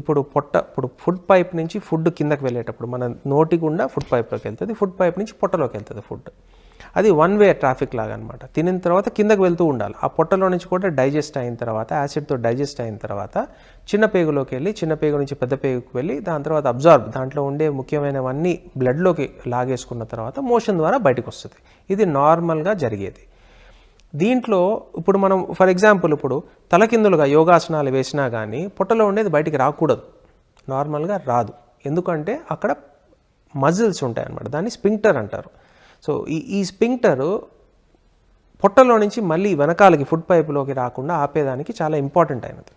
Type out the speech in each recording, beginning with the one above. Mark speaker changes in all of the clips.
Speaker 1: ఇప్పుడు పొట్ట ఇప్పుడు ఫుడ్ పైప్ నుంచి ఫుడ్ కిందకి వెళ్ళేటప్పుడు మన నోటి గుండా ఫుడ్ పైప్లోకి వెళ్తుంది ఫుడ్ పైప్ నుంచి పొట్టలోకి వెళ్తుంది ఫుడ్. అది వన్ వే ట్రాఫిక్ లాగా అనమాట తినిన తర్వాత కిందకి వెళ్తూ ఉండాలి. ఆ పొట్టలో నుంచి కూడా డైజెస్ట్ అయిన తర్వాత యాసిడ్తో డైజెస్ట్ అయిన తర్వాత చిన్న పేగులోకి వెళ్ళి చిన్న పేగు నుంచి పెద్ద పేగుకి వెళ్ళి దాని తర్వాత అబ్జార్బ్ దాంట్లో ఉండే ముఖ్యమైనవన్నీ బ్లడ్లోకి లాగేసుకున్న తర్వాత మోషన్ ద్వారా బయటకు వస్తుంది. ఇది నార్మల్గా జరిగేది. దీంట్లో ఇప్పుడు మనం ఫర్ ఎగ్జాంపుల్ ఇప్పుడు తలకిందులుగా యోగాసనాలు వేసినా కానీ పొట్టలో ఉండేది బయటికి రాకూడదు. నార్మల్గా రాదు. ఎందుకంటే అక్కడ మజిల్స్ ఉంటాయి అన్నమాట. దాన్ని స్పింక్టర్ అంటారు. సో ఈ ఈ స్పింక్టరు పొట్టలో నుంచి మళ్ళీ వెనకాలకి ఫుడ్ పైపులోకి రాకుండా ఆపేదానికి చాలా ఇంపార్టెంట్ అయినది.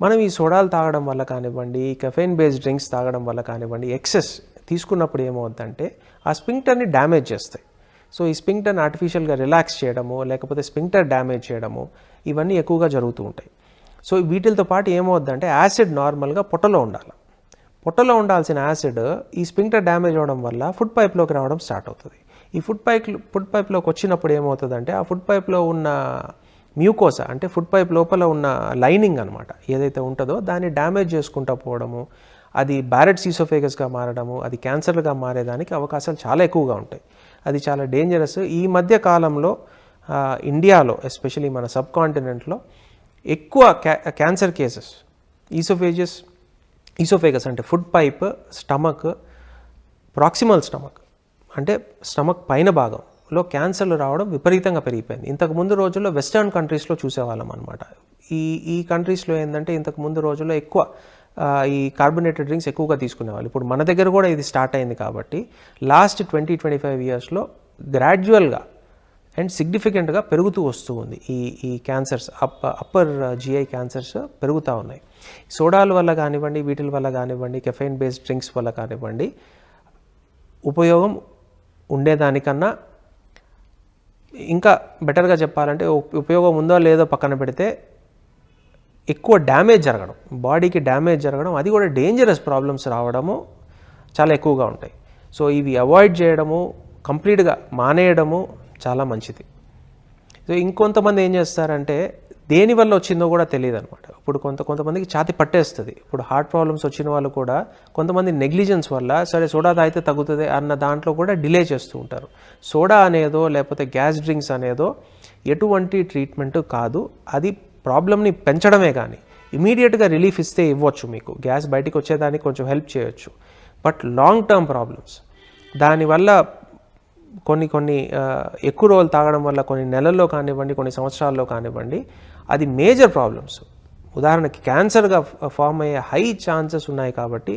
Speaker 1: మనం ఈ సోడాలు తాగడం వల్ల కానివ్వండి కెఫైన్ బేస్డ్ డ్రింక్స్ తాగడం వల్ల కానివ్వండి ఎక్సెస్ తీసుకున్నప్పుడు ఏమవుతుందంటే ఆ స్పింక్టర్ని డ్యామేజ్ చేస్తాయి. సో ఈ స్పింక్టర్ని ఆర్టిఫిషియల్గా రిలాక్స్ చేయడము లేకపోతే స్పింక్టర్ డ్యామేజ్ చేయడము ఇవన్నీ ఎక్కువగా జరుగుతూ ఉంటాయి. సో వీటితో పాటు ఏమవుద్దంటే యాసిడ్ నార్మల్గా పొట్టలో ఉండాలి. పొట్టలో ఉండాల్సిన యాసిడ్ ఈ స్పింక్టర్ డ్యామేజ్ అవ్వడం వల్ల ఫుడ్ పైప్లోకి రావడం స్టార్ట్ అవుతుంది. ఈ ఫుడ్ పైప్ ఫుడ్ పైప్లోకి వచ్చినప్పుడు ఏమవుతుందంటే ఆ ఫుడ్ పైప్లో ఉన్న మ్యూకోసా అంటే ఫుడ్ పైప్ లోపల ఉన్న లైనింగ్ అనమాట ఏదైతే ఉంటుందో దాన్ని డ్యామేజ్ చేసుకుంటూ పోవడము అది బ్యారెట్ సీసోఫేగస్గా మారడము అది క్యాన్సర్గా మారేదానికి అవకాశాలు చాలా ఎక్కువగా ఉంటాయి. అది చాలా డేంజరస్ ఈ మధ్య కాలంలో ఇండియాలో ఎస్పెషలీ మన సబ్ కాంటినెంట్లో ఎక్కువ క్యా క్యాన్సర్ కేసెస్. ఈసోఫేజస్ ఈసోఫేగస్ అంటే food pipe stomach proximal stomach. అంటే స్టమక్ పైన భాగంలో క్యాన్సర్లు రావడం విపరీతంగా పెరిగిపోయింది. ఇంతకు ముందు రోజుల్లో వెస్టర్న్ కంట్రీస్లో చూసేవాళ్ళం అనమాట ఈ ఈ కంట్రీస్లో ఏంటంటే ఇంతకు ముందు రోజుల్లో ఎక్కువ ఈ కార్బొనేటెడ్ డ్రింక్స్ ఎక్కువగా తీసుకునేవాళ్ళు. ఇప్పుడు మన దగ్గర కూడా ఇది స్టార్ట్ అయింది కాబట్టి లాస్ట్ ట్వంటీ ట్వంటీ ఫైవ్ ఇయర్స్లో గ్రాడ్యువల్గా అండ్ సిగ్నిఫికెంట్గా పెరుగుతూ వస్తూ ఉంది. ఈ ఈ cancers up upper GI cancers పెరుగుతూ ఉన్నాయి. సోడాల వల్ల కానివ్వండి వీటిల వల్ల కానివ్వండి కెఫైన్ బేస్డ్ డ్రింక్స్ వల్ల కానివ్వండి ఉపయోగం ఉండేదానికన్నా ఇంకా బెటర్గా చెప్పాలంటే ఉపయోగం ఉందో లేదో పక్కన పెడితే ఎక్కువ డ్యామేజ్ జరగడం బాడీకి డ్యామేజ్ జరగడం అది కూడా డేంజరస్ ప్రాబ్లమ్స్ రావడము చాలా ఎక్కువగా ఉంటాయి. సో ఇవి అవాయిడ్ చేయడము కంప్లీట్గా మానేయడము చాలా మంచిది. సో ఇంకొంతమంది ఏం చేస్తారంటే దేని వల్ల వచ్చిందో కూడా తెలియదు అనమాట ఇప్పుడు కొంత కొంతమందికి ఛాతి పట్టేస్తుంది. ఇప్పుడు హార్ట్ ప్రాబ్లమ్స్ వచ్చిన వాళ్ళు కూడా కొంతమంది నెగ్లిజెన్స్ వల్ల సరే సోడా తాగితే తగ్గుతుంది అన్న దాంట్లో కూడా డిలే చేస్తూ ఉంటారు. సోడా అనేదో లేకపోతే గ్యాస్ డ్రింక్స్ అనేదో ఎటువంటి ట్రీట్మెంట్ కాదు. అది ప్రాబ్లమ్ని పెంచడమే కానీ ఇమీడియట్గా రిలీఫ్ ఇస్తే ఇవ్వచ్చు మీకు. గ్యాస్ బయటికి వచ్చేదానికి కొంచెం హెల్ప్ చేయొచ్చు. బట్ లాంగ్ టర్మ్ ప్రాబ్లమ్స్ దానివల్ల కొన్ని కొన్ని ఎక్కువ రోజులు తాగడం వల్ల కొన్ని నెలల్లో కానివ్వండి కొన్ని సంవత్సరాల్లో కానివ్వండి అది మేజర్ ప్రాబ్లమ్స్. ఉదాహరణకి క్యాన్సర్గా ఫామ్ అయ్యే హై ఛాన్సెస్ ఉన్నాయి కాబట్టి